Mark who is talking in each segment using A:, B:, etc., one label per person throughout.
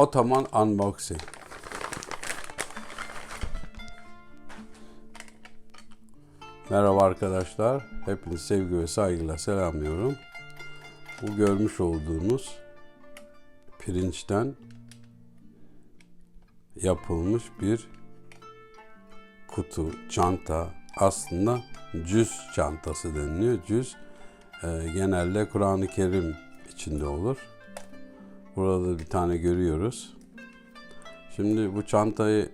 A: Otoman Unboxing. Merhaba arkadaşlar. Hepinizi sevgi ve saygıyla selamlıyorum. Bu görmüş olduğunuz pirinçten yapılmış bir kutu, çanta. Aslında cüz çantası deniliyor. Cüz e, genelde Kur'an-ı Kerim içinde olur. Burada bir tane görüyoruz. Şimdi bu çantayı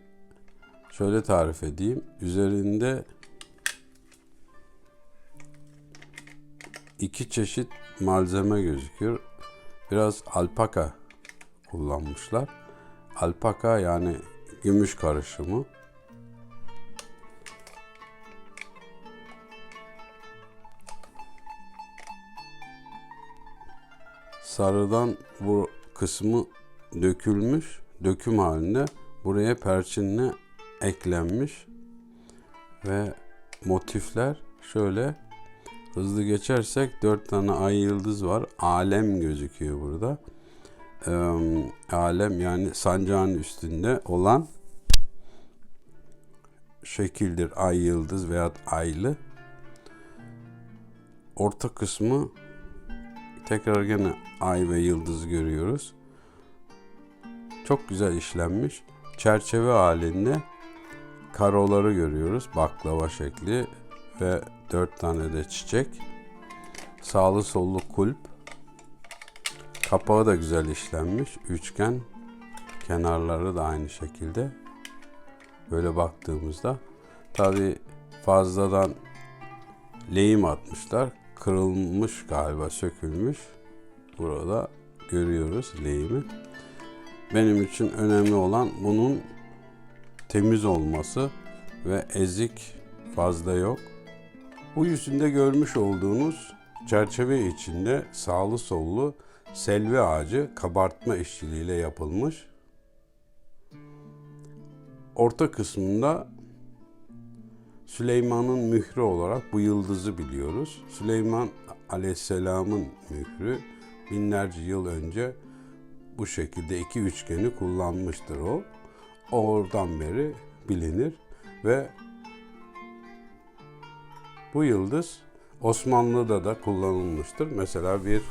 A: şöyle tarif edeyim. Üzerinde iki çeşit malzeme gözüküyor. Biraz alpaka kullanmışlar. Alpaka yani gümüş karışımı. Sarıdan bu kısmı dökülmüş, döküm halinde buraya perçinle eklenmiş ve motifler şöyle hızlı geçersek dört tane ay yıldız var. Alem gözüküyor burada. Ee, alem yani sancağın üstünde olan şekildir ay yıldız veya aylı. Orta kısmı tekrar gene ay ve yıldız görüyoruz. Çok güzel işlenmiş. Çerçeve halinde karoları görüyoruz. Baklava şekli ve dört tane de çiçek. Sağlı sollu kulp. Kapağı da güzel işlenmiş. Üçgen. Kenarları da aynı şekilde. Böyle baktığımızda tabi fazladan lehim atmışlar. Kırılmış galiba, sökülmüş. Burada görüyoruz lehimi. Benim için önemli olan bunun temiz olması ve ezik fazla yok. Bu yüzünde görmüş olduğunuz çerçeve içinde sağlı sollu selvi ağacı kabartma işçiliğiyle yapılmış. Orta kısmında Süleyman'ın mührü olarak bu yıldızı biliyoruz. Süleyman Aleyhisselam'ın mührü binlerce yıl önce bu şekilde iki üçgeni kullanmıştır o. Oradan beri bilinir ve bu yıldız Osmanlı'da da kullanılmıştır. Mesela bir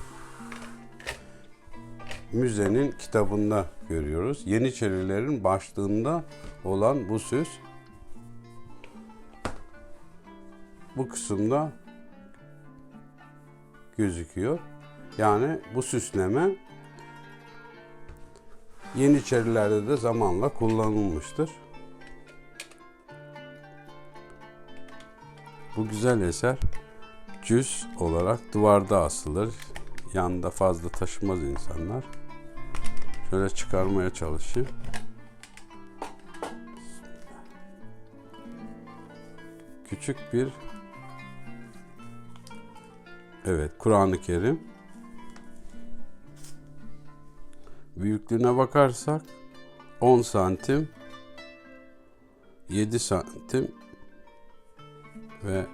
A: müzenin kitabında görüyoruz. Yeniçerilerin başlığında olan bu süs bu kısımda gözüküyor. Yani bu süsleme Yeniçerilerde de zamanla kullanılmıştır. Bu güzel eser cüz olarak duvarda asılır. Yanında fazla taşımaz insanlar. Şöyle çıkarmaya çalışayım. Küçük bir Evet, Kur'an-ı Kerim. Büyüklüğüne bakarsak 10 santim 7 santim ve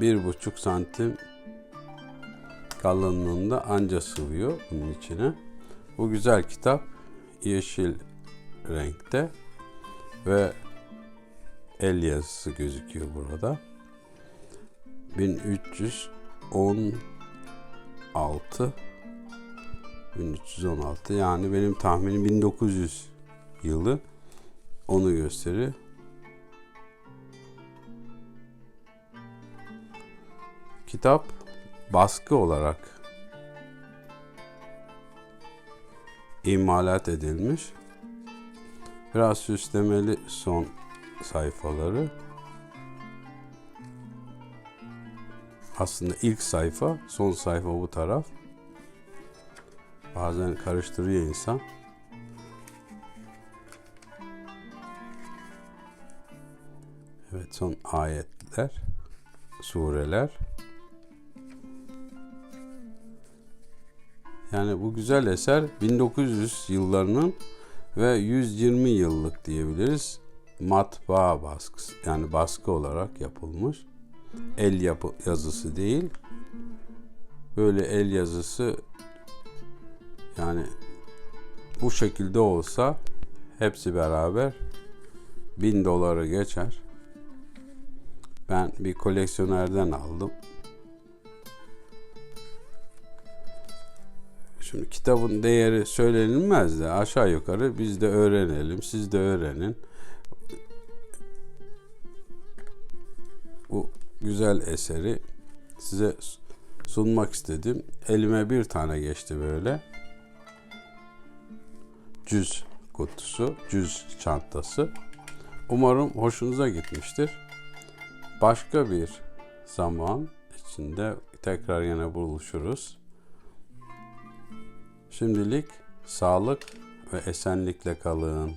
A: bir buçuk santim kalınlığında anca sığıyor bunun içine. Bu güzel kitap yeşil renkte ve el yazısı gözüküyor burada. 1316 1316 yani benim tahminim 1900 yılı onu gösterir. Kitap baskı olarak imalat edilmiş. Biraz süslemeli son sayfaları. Aslında ilk sayfa, son sayfa bu taraf. Bazen karıştırıyor insan. Evet son ayetler, sureler. Yani bu güzel eser 1900 yıllarının ve 120 yıllık diyebiliriz matbaa baskısı yani baskı olarak yapılmış. El yapı yazısı değil. Böyle el yazısı yani bu şekilde olsa hepsi beraber 1000 doları geçer. Ben bir koleksiyonerden aldım. Şimdi kitabın değeri söylenilmez de aşağı yukarı biz de öğrenelim, siz de öğrenin. Bu güzel eseri size sunmak istedim. Elime bir tane geçti böyle. Cüz kutusu, cüz çantası. Umarım hoşunuza gitmiştir. Başka bir zaman içinde tekrar yine buluşuruz. Şimdilik sağlık ve esenlikle kalın.